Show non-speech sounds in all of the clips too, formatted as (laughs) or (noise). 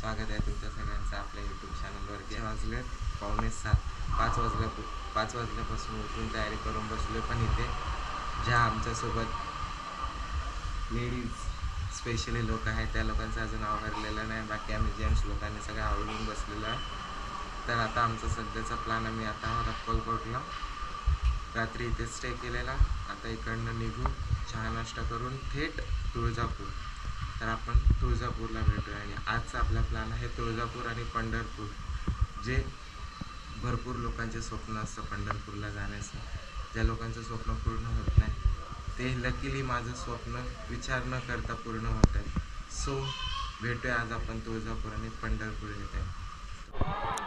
स्वागत आहे तुमच्या सगळ्यांचं आपल्या यूट्यूब चॅनलवरती वाजले पावणे सात. पाच वाजल्या पाच वाजल्यापासून उठून तयारी करून बसलो पण इथे ज्या आमच्यासोबत लेडीज स्पेशली लोक आहेत त्या लोकांचं अजून आवरलेलं नाही. बाकी आम्ही जेंट्स लोकांनी सगळं आवडून बसलेलो आहे. तर आता आमचा सध्याचा प्लॅन आम्ही आता आहोत अक्कलकोटला रात्री इथे स्टे केलेला. आता इकडनं निघू चहा नाश्ता करून थेट तुळजापूर. तर आपण तुळजापूरला भेटूया. आणि आजचा आपला प्लॅन आहे तुळजापूर आणि पंढरपूर. जे भरपूर लोकांचे स्वप्न असतं पंढरपूरला जाण्याचं. ज्या लोकांचं स्वप्न पूर्ण होत नाही ते लकीली माझं स्वप्न विचार न करता पूर्ण होत आहे. सो भेटूया आज आपण तुळजापूर आणि पंढरपूर येते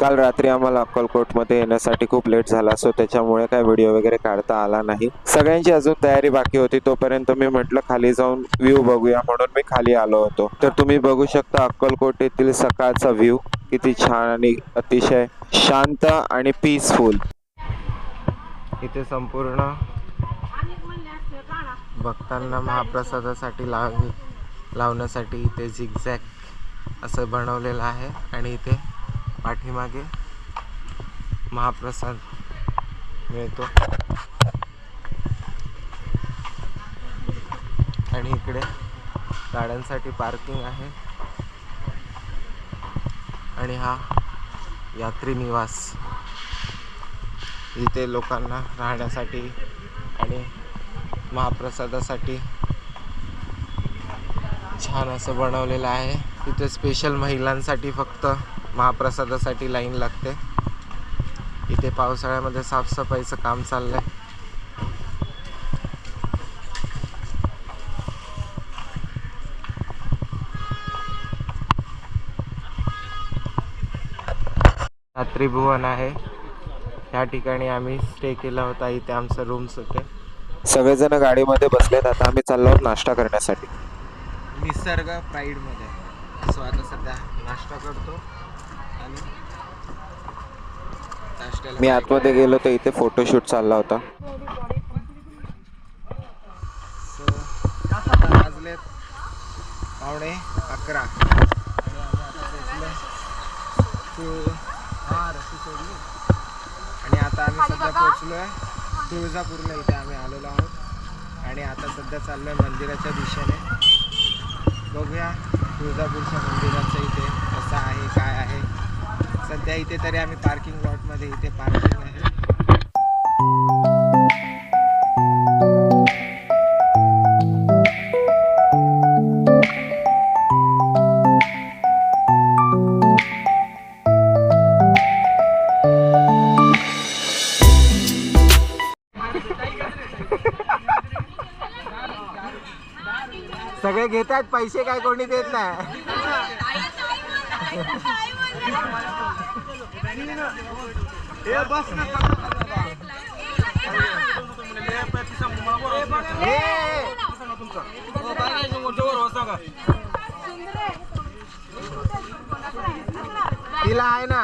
काल रात्री आम्हाला अक्कलकोटमध्ये येण्यासाठी खूप लेट झाला सो त्याच्यामुळे काय व्हिडिओ वगैरे काढता आला नाही. सगळ्यांची अजून तयारी बाकी होती तोपर्यंत मी म्हटलं खाली जाऊन व्ह्यू बघूया म्हणून मी खाली आलो होतो. तर तुम्ही बघू शकता अक्कलकोट येथील सकाळचा व्ह्यू किती छान आणि अतिशय शांत आणि पीसफुल इथे संपूर्ण भक्तांना महाप्रसादासाठी लाव लावण्यासाठी इथे झिगझॅग असं बनवलेलं आहे आणि इथे पाठीमागे महाप्रसाद मिळतो. आणि इकडे गाड्यांसाठी पार्किंग आहे. आणि हा यात्री निवास. इथे लोकांना राहण्यासाठी आणि महाप्रसादासाठी छान असं बनवलेलं आहे. इथे स्पेशल महिलांसाठी फक्त महाप्रसादासाठी लाईन लागते. इथे पावसाळ्यामध्ये साफसफाईचं काम चाललंय. यात्रीभुवन आहे. या ठिकाणी आम्ही स्टे केला होता. इथे आमचं रूम्स होते. सगळेजण गाडीमध्ये बसलेत. आता आम्ही चाललो आहोत नाश्ता करण्यासाठी. निसर्ग प्राईडमध्ये सो आता सध्या नाश्ता करतो. मी आतमध्ये गेलो तर इथे फोटोशूट चालला होता. सो आता वाजलेत पावणे अकरा आणि आम्ही आता तू सोडली आणि आता आम्ही सध्या पोचलो आहे तुळजापूरला इथे आम्ही आलेलो आहोत. आणि आता सध्या चाललो आहे मंदिराच्या दिशेने. बघूया तुळजापूरच्या मंदिराचं इथे कसं आहे काय आहे. सध्या इथे तरी आम्ही पार्किंग लॉटमध्ये इथे पार्किंग आहे. सगळे घेतात पैसे काय कोणी देत नाही. तिला आहे ना.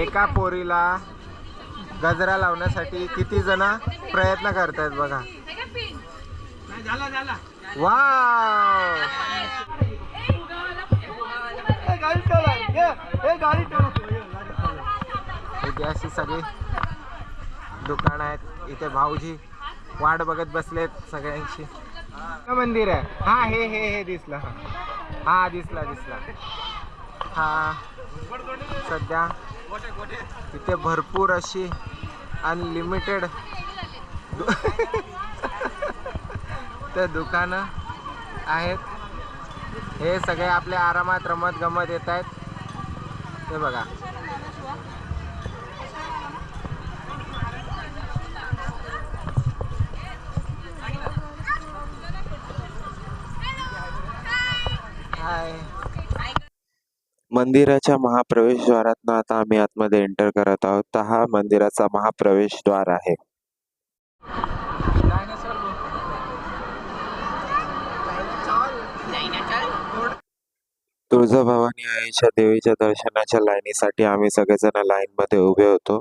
एका पोरीला गजरा लावण्यासाठी किती जण प्रयत्न करतायत बघा. वा इथे अशी सगळी दुकान आहेत. इथे भाऊजी वाट बघत बसलेत सगळ्यांची. कुठलं मंदिर आहे. हा हे हे हे दिसलं. हा हा दिसला दिसला. हा. सध्या इथे भरपूर अशी अनलिमिटेड (laughs) ते दुकानं आहेत. हे सगळे आपल्या आरामात रमत गमत येत आहेत. ते बघा. मंदिराच्या महाप्रवेशद्वारातनं आता आम्ही आतमध्ये एंटर करत आहोत. हा मंदिराचा महाप्रवेशद्वार आहे. तुळजाभवानी आईच्या देवीच्या दर्शनाच्या लाईनीसाठी आम्ही सगळेजण लाईनमध्ये उभे होतो.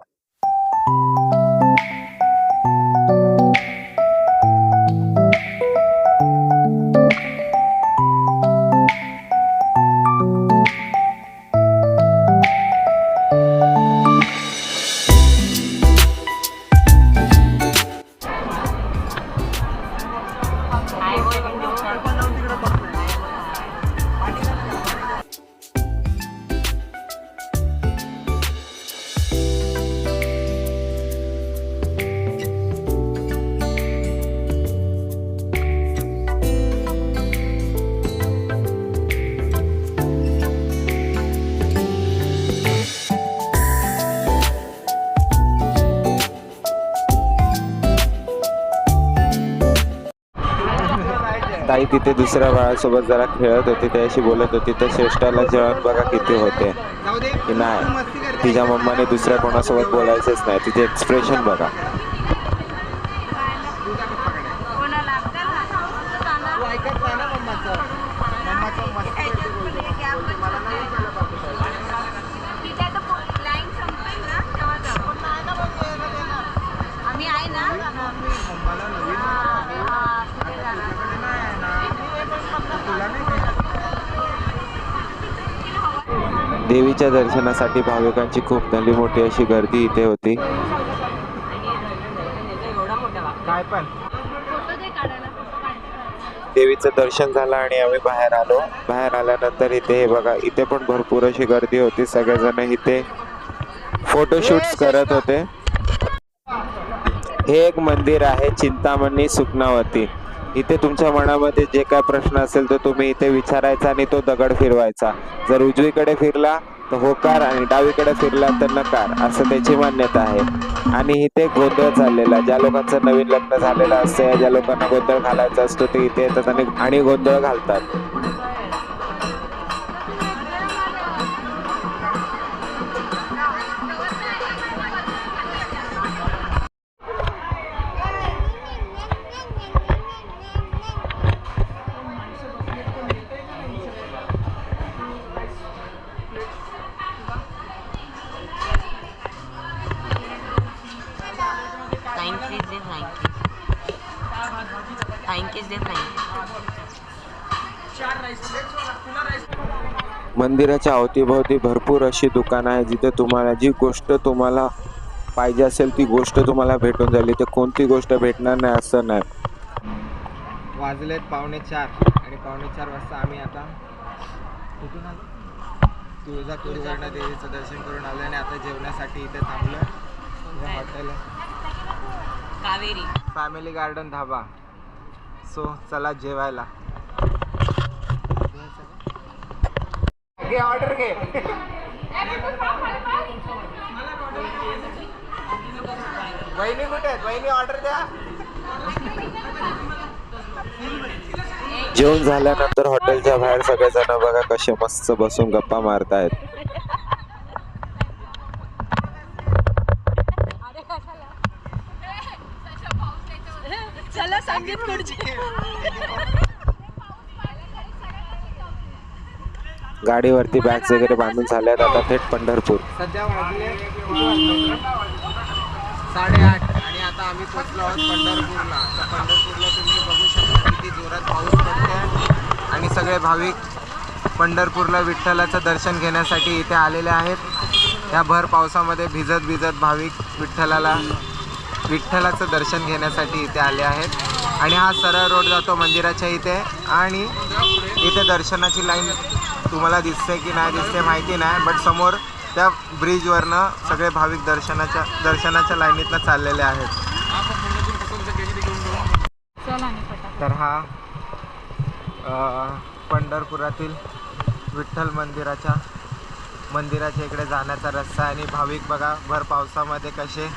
ताई तिथे दुसऱ्या बाळासोबत जरा खेळत होती त्याशी बोलत होती. तर श्रेष्ठाला जेवण बघा किती होते. की नाही तिच्या मम्माने दुसऱ्या कोणासोबत बोलायचंच नाही. तिचे एक्सप्रेशन बघा कोणाला तू ऐकत नाही ना मम्माचं मम्माचं मस्त आहे ती बोलते. बोलते, मला नाही ऐकायला बाबू लाईन संपेल ना तेव्हा जाऊ आम्ही आहे ना मम्माला नवीन हा, तिथे जाणार. तुझ्याकडे नाही आहे ना तुला नाही काय? देवीच्या दर्शनासाठी भाविकांची खूप भली मोठी अशी गर्दी इथे होती. देवीचं दर्शन झालं आणि आम्ही बाहेर आलो. बाहेर आल्यानंतर इथे हे बघा इथे पण भरपूर अशी गर्दी होती. सगळेजण इथे फोटोशूट्स करत होते. हे एक मंदिर आहे चिंतामणी सुकनावती. इथे तुमच्या मनामध्ये जे काय प्रश्न असेल तर तुम्ही इथे विचारायचा आणि तो दगड फिरवायचा. जर उजवीकडे फिरला तर होकार आणि डावीकडे फिरला तर नकार असं त्याची मान्यता आहे. आणि इथे गोंधळ चाललेला ज्या लोकांचं नवीन लग्न झालेलं असतं ज्या लोकांना गोंधळ घालायचा असतो ते इथे येतात आणि आणि गोंधळ घालतात. मंदिराच्या अवतीभोवती भरपूर अशी दुकानं आहे जिथे तुम्हाला जी गोष्ट तुम्हाला पाहिजे असेल ती गोष्ट तुम्हाला भेटून जाईल. इथे कोणती गोष्ट भेटणार नाही असं नाही. वाजलेत पावणे चार आणि पावणे चार वाजता आम्ही आता कुठून आलो? तुळजापूरवरनं देवीचं दर्शन करून आलो आणि आता जेवण्यासाठी इथे थांबलो. Hotel Kaveri. Family garden dhaba. So चला जेवायला. घे ऑर्डर घे. वहिनी कुठे आहेत? वहिनी ऑर्डर द्या. जेवण झाल्यानंतर हॉटेलच्या बाहेर सगळेजण बघा कसे मस्त बसून गप्पा मारतायत. गाडीवरती बॅग्स वगैरे बांधून झाल्यात आता थेट पंढरपूर. सध्या वाजले साडेआठ आणि आता आम्ही पोचलो आहोत पंढरपूरला. तर पंढरपूरला तुम्ही बघू शकता किती जोरात पाऊस पडतोय. आणि सगळे भाविक पंढरपूरला विठ्ठलाचं दर्शन घेण्यासाठी इथे आलेले आहेत. या भर पावसामध्ये भिजत भिजत भाविक विठ्ठलाला विठ्ठलाचं दर्शन घेण्यासाठी इथे आले आहेत. आणि हा सरळ रोड जातो मंदिराच्या इथे. आणि इथे दर्शनाची लाईन तुम्हाला दिसते की नाही दिसते माहिती नाही बट समोर त्या ब्रिजवरनं सगळे भाविक दर्शनाच्या दर्शनाच्या लाईनीतनं चाललेले आहेत. तर हा पंढरपुरातील विठ्ठल मंदिराच्या मंदिराच्या इकडे जाण्याचा रस्ता आहे. आणि भाविक बघा भर पावसामध्ये कसे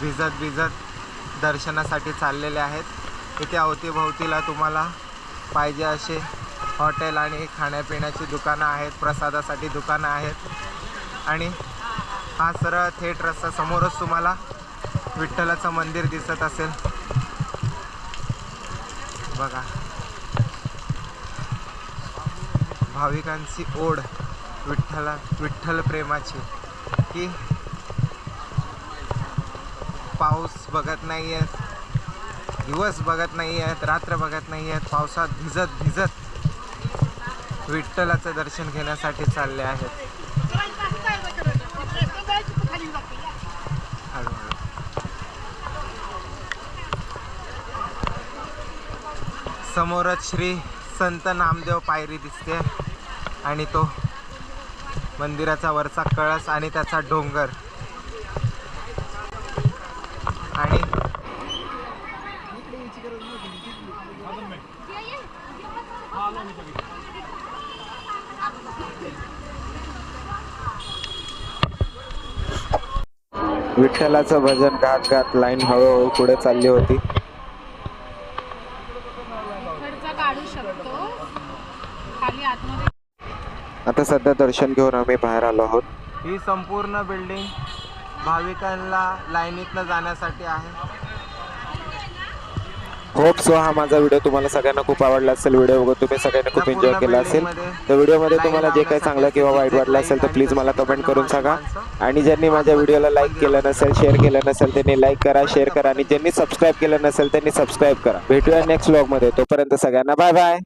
भिजत भिजत दर्शनासाठी चाललेले आहेत. इथे अवतीभोवतीला तुम्हाला पाहिजे असे हॉटेल आणि खाण्यापिण्याची दुकानं आहेत प्रसादासाठी दुकानं आहेत. आणि हा सरळ थेट रस्ता समोरच तुम्हाला विठ्ठलाचं मंदिर दिसत असेल. बघा. भाविकांची ओढ विठ्ठला विठ्ठल प्रेमाची. की पाऊस बघत नाही आहे दिवस बघत नाही आहेत रात्र बघत नाही आहेत पावसात भिजत भिजत विठ्ठलाचं दर्शन घेण्यासाठी चालले आहेत. समोरच श्री संत नामदेव पायरी दिसते आणि तो मंदिराचा वरचा कळस आणि त्याचा डोंगर. विठ्ठलाचं भजन गात गात लाईन हळूहळू पुढे चालली होती. आता काढू शकतो. खाली आतमध्ये आता सध्या दर्शन घेऊन आम्ही बाहेर आलो आहोत. ही संपूर्ण बिल्डिंग भाविकांना लाईनीतनं जाण्यासाठी आहे. होप सो हा माझा व्हिडिओ तुम्हाला सगळ्यांना खूप आवडला असेल. व्हिडिओ बघून तुम्ही सगळ्यांनी खूप एन्जॉय केला असेल. तर व्हिडिओमध्ये तुम्हाला जे काही चांगलं किंवा वाईट वाटलं असेल तर प्लीज मला कमेंट करून सांगा. आणि ज्यांनी माझ्या व्हिडिओला लाईक केलं नसेल शेअर केलं नसेल त्यांनी लाईक करा शेअर करा. आणि ज्यांनी सबस्क्राईब केलं नसेल त्यांनी सबस्क्राईब करा. भेटूया नेक्स्ट ब्लॉगमध्ये तोपर्यंत सगळ्यांना बाय बाय